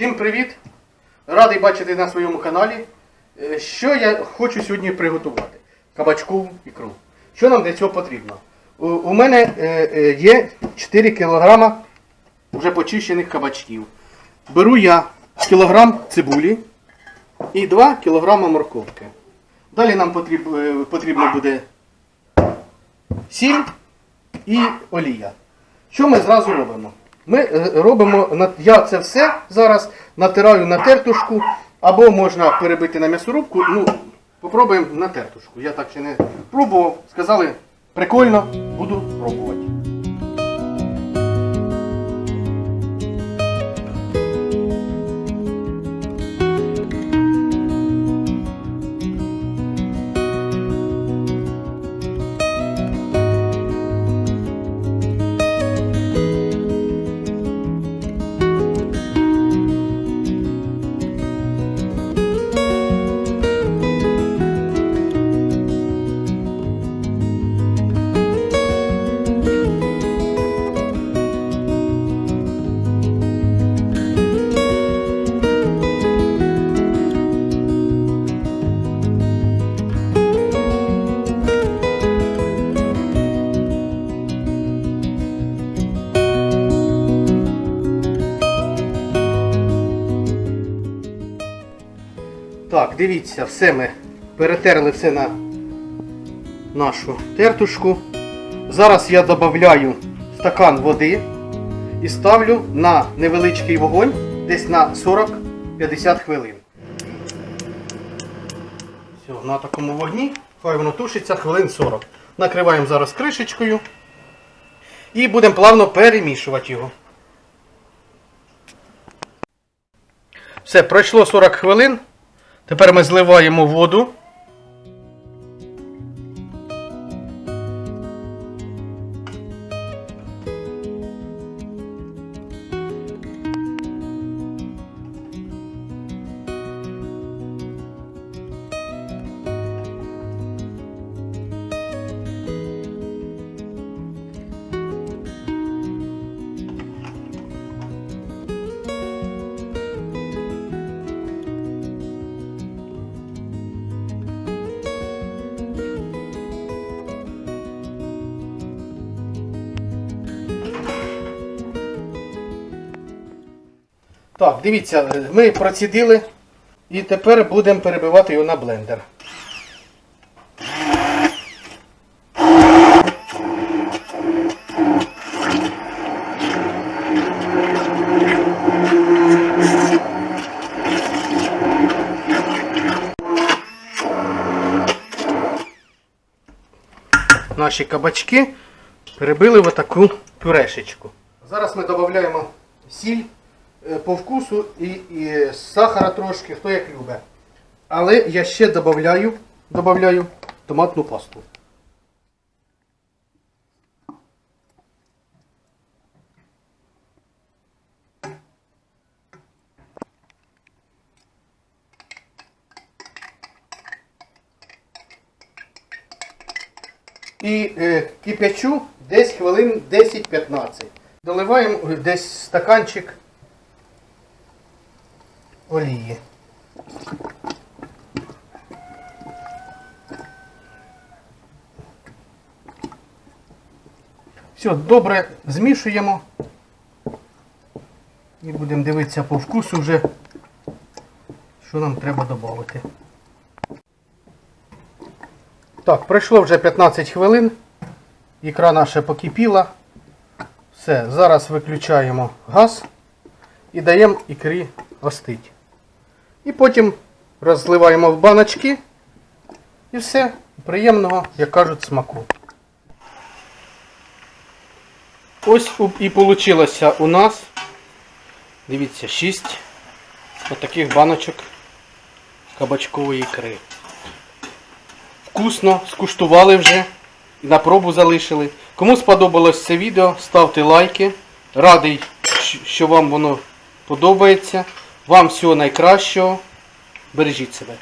Всім привіт! Радий бачити на своєму каналі. Е, Що я хочу сьогодні приготувати? Кабачкову ікру. Що нам для цього потрібно? У, мене е, е, є 4 кг вже почищених кабачків. Беру я кілограм цибулі і 2 кг морковки. Далі нам потріб, потрібно буде сіль і олія. Що ми зразу робимо? Ми е, робимо, я це все зараз натираю на тертушку, або можна перебити на м'ясорубку. Ну, попробуємо на тертушку. Я так ще не пробував. Сказали, прикольно, буду пробувати. Так, дивіться, все ми перетерли все на нашу тертушку. Зараз я додаю стакан води і ставлю на невеличкий вогонь десь на 40-50 хвилин. Все, на такому вогні, хай воно тушиться хвилин 40. Накриваємо зараз кришечкою і будемо плавно перемішувати його. Все, пройшло 40 хвилин. Тепер ми зливаємо воду. Так, дивіться, ми процідили і тепер будемо перебивати його на блендер. Наші кабачки перебили в таку пюрешечку. Зараз ми додаємо сіль по вкусу і, і сахара трошки, хто як любить. Але я ще додаю, додаю томатну пасту. І е, кипячу десь хвилин 10-15. Доливаємо е, десь стаканчик олії. Все, добре змішуємо. І будемо дивитися по вкусу вже, що нам треба додати. Так, пройшло вже 15 хвилин. Ікра наша покипіла. Все, зараз виключаємо газ і даємо ікрі остить. І потім розливаємо в баночки. І все. Приємного, як кажуть, смаку. Ось і вийшло у нас. Дивіться, 6 отаких баночок кабачкової ікри. Вкусно, скуштували вже на пробу залишили. Кому сподобалось це відео, ставте лайки. Радий, що вам воно подобається. Вам всього найкращого. Бережіть себе.